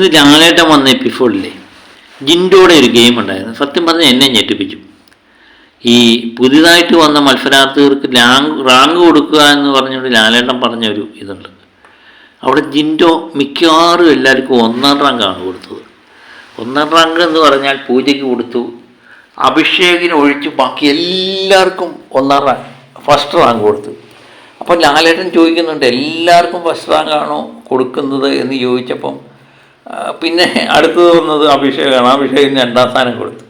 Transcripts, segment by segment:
ഇത് ലാലേട്ടൻ വന്ന എപ്പിസോഡിലെ ജിൻഡോടെ ഒരു ഗെയിം ഉണ്ടായിരുന്നു. സത്യം പറഞ്ഞാൽ എന്നെ ഞെട്ടിപ്പിച്ചു. ഈ പുതിയതായിട്ട് വന്ന മത്സരാർത്ഥികൾക്ക് ലാങ് റാങ്ക് കൊടുക്കുക എന്ന് പറഞ്ഞുകൊണ്ട് ലാലേട്ടൻ പറഞ്ഞൊരു ഇതുണ്ട്. അവിടെ ജിൻഡോ മിക്കവാറും എല്ലാവർക്കും ഒന്നാം റാങ്കാണ് കൊടുത്തത്. ഒന്നാം റാങ്ക് എന്ന് പറഞ്ഞാൽ പൂജയ്ക്ക് കൊടുത്തു. അഭിഷേകിന് ഒഴിച്ച് ബാക്കി എല്ലാവർക്കും ഒന്നാം റാങ്ക് ഫസ്റ്റ് റാങ്ക് കൊടുത്തു. അപ്പോൾ ലാലേട്ടൻ ചോദിക്കുന്നുണ്ട് എല്ലാവർക്കും ഫസ്റ്റ് റാങ്കാണോ കൊടുക്കുന്നത്? എന്ന് ചോദിച്ചപ്പം പിന്നെ അടുത്തത് വന്നത് അഭിഷേകാണ് അഭിഷേകിന് രണ്ടാം സ്ഥാനം കൊടുത്തു.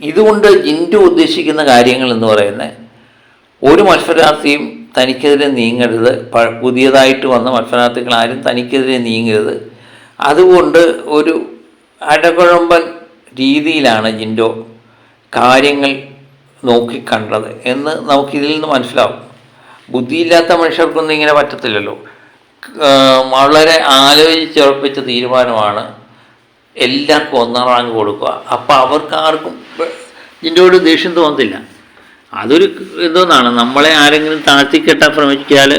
ഇതുകൊണ്ട് ജിൻഡു ഉദ്ദേശിക്കുന്ന കാര്യങ്ങൾ എന്ന് പറയുന്നത് ഒരു മത്സരാർത്ഥിയും തനിക്കെതിരെ നീങ്ങരുത്. പുതിയതായിട്ട് വന്ന മത്സരാർത്ഥികൾ ആരും തനിക്കെതിരെ നീങ്ങരുത്. അതുകൊണ്ട് ഒരു അടകുഴമ്പൻ രീതിയിലാണ് ജിൻഡോ കാര്യങ്ങൾ നോക്കിക്കണ്ടത് എന്ന് നമുക്കിതിൽ നിന്ന് മനസ്സിലാവും. ബുദ്ധിയില്ലാത്ത മനുഷ്യർക്കൊന്നും ഇങ്ങനെ പറ്റത്തില്ലല്ലോ. വളരെ ആലോചിച്ചുറപ്പിച്ച തീരുമാനമാണ് എല്ലാവർക്കും ഒന്നാം റാങ്ക് കൊടുക്കുക. അപ്പോൾ അവർക്ക് ആർക്കും ഇതിന്റെയോട് ദേഷ്യം തോന്നത്തില്ല. അതൊരു എന്തോന്നാണ് നമ്മളെ ആരെങ്കിലും താഴ്ത്തിക്കെട്ടാൻ ശ്രമിച്ചാൽ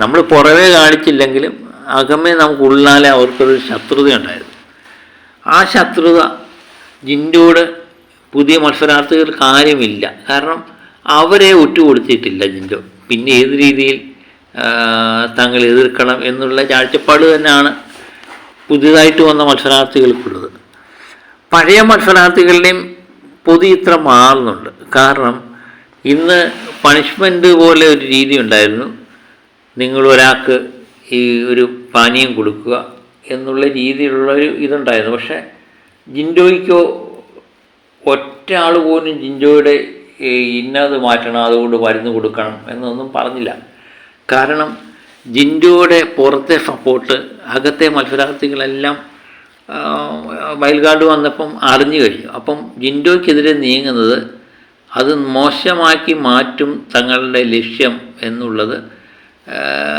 നമ്മൾ പുറമേ കാണിച്ചില്ലെങ്കിലും അകമേ നമുക്ക് ഉള്ളാലേ അവർക്കൊരു ശത്രുതയുണ്ടായിരുന്നു ആ ശത്രുത ജിൻഡോട് പുതിയ മത്സരാർത്ഥികൾ കാര്യമില്ല. കാരണം അവരെ ഒറ്റുകൊടുത്തിട്ടില്ല ജിൻഡോ. പിന്നെ ഏത് രീതിയിൽ തങ്ങൾ എതിർക്കണം എന്നുള്ള കാഴ്ചപ്പാട് തന്നെയാണ് പുതിയതായിട്ട് വന്ന മത്സരാർത്ഥികൾക്കുള്ളത്. പഴയ മത്സരാർത്ഥികളുടെയും പൊതു ഇത്ര മാറുന്നുണ്ട്. കാരണം ഇന്ന് പണിഷ്മെന്റ് പോലെ ഒരു രീതി ഉണ്ടായിരുന്നു. നിങ്ങൾ ഒരാൾക്ക് ഈ ഒരു പാനീയം കൊടുക്കുക എന്നുള്ള രീതിയിലുള്ള ഒരു ഇതുണ്ടായിരുന്നു. പക്ഷേ ജിൻഡോയ്ക്കോ ഒറ്റ പോലും ജിൻഡോയുടെ ഇന്നത് മാറ്റണം അതുകൊണ്ട് മരുന്ന് കൊടുക്കണം എന്നൊന്നും പറഞ്ഞില്ല. കാരണം ജിൻഡോയുടെ പുറത്തെ സപ്പോർട്ട് അകത്തെ മത്സരാർത്ഥികളെല്ലാം വൈൽഡ് കാർഡ് വന്നപ്പം അറിഞ്ഞു കഴിഞ്ഞു. അപ്പം ജിൻഡോയ്ക്കെതിരെ നീങ്ങുന്നത് അത് മോശമാക്കി മാറ്റും തങ്ങളുടെ ലക്ഷ്യം എന്നുള്ളത്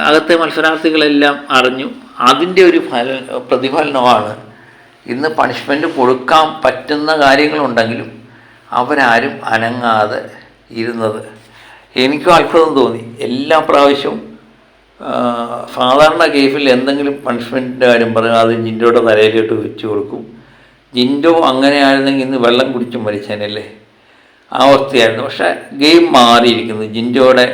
അകത്തെ മത്സരാർത്ഥികളെല്ലാം അറിഞ്ഞു. അതിന്റെ ഒരു ഫല പ്രതിഫലനമാണ് ഇന്ന് പണിഷ്മെന്റ് കൊടുക്കാൻ പറ്റുന്ന കാര്യങ്ങളുണ്ടെങ്കിലും അവരാരും അനങ്ങാതെ ഇരുന്നത്. എനിക്കും അത്ഭുതം തോന്നി. എല്ലാ പ്രാവശ്യവും സാധാരണ കേസിൽ എന്തെങ്കിലും പണിഷ്മെന്റിന്റെ കാര്യം പറഞ്ഞാൽ അത് ജിൻഡോയുടെ തലയിലോട്ട് വെച്ച് കൊടുക്കും. ജിൻഡോ അങ്ങനെ ആയിരുന്നെങ്കിൽ ഇന്ന് വെള്ളം കുടിച്ച് മരിച്ചേനല്ലേ? ആ അവസ്ഥയായിരുന്നു. പക്ഷേ ഗെയിം മാറിയിരിക്കുന്നു. ജിൻഡോയുടെ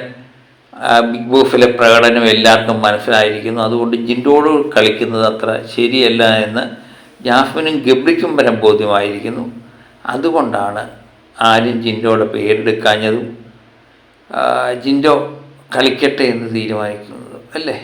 ബിഗ് ബോസിലെ പ്രകടനം എല്ലാവർക്കും മനസ്സിലായിരിക്കുന്നു. അതുകൊണ്ട് ജിൻഡോട് കളിക്കുന്നത് അത്ര ശരിയല്ല എന്ന് ജാസ്മിനും ഗബ്രിക്കും വരെ ബോധ്യമായിരിക്കുന്നു. അതുകൊണ്ടാണ് ആരും ജിൻഡോയുടെ പേരെടുക്കാഞ്ഞതും ജിൻഡോ കളിക്കട്ടെ എന്ന് തീരുമാനിക്കുന്നത് അല്ലേ?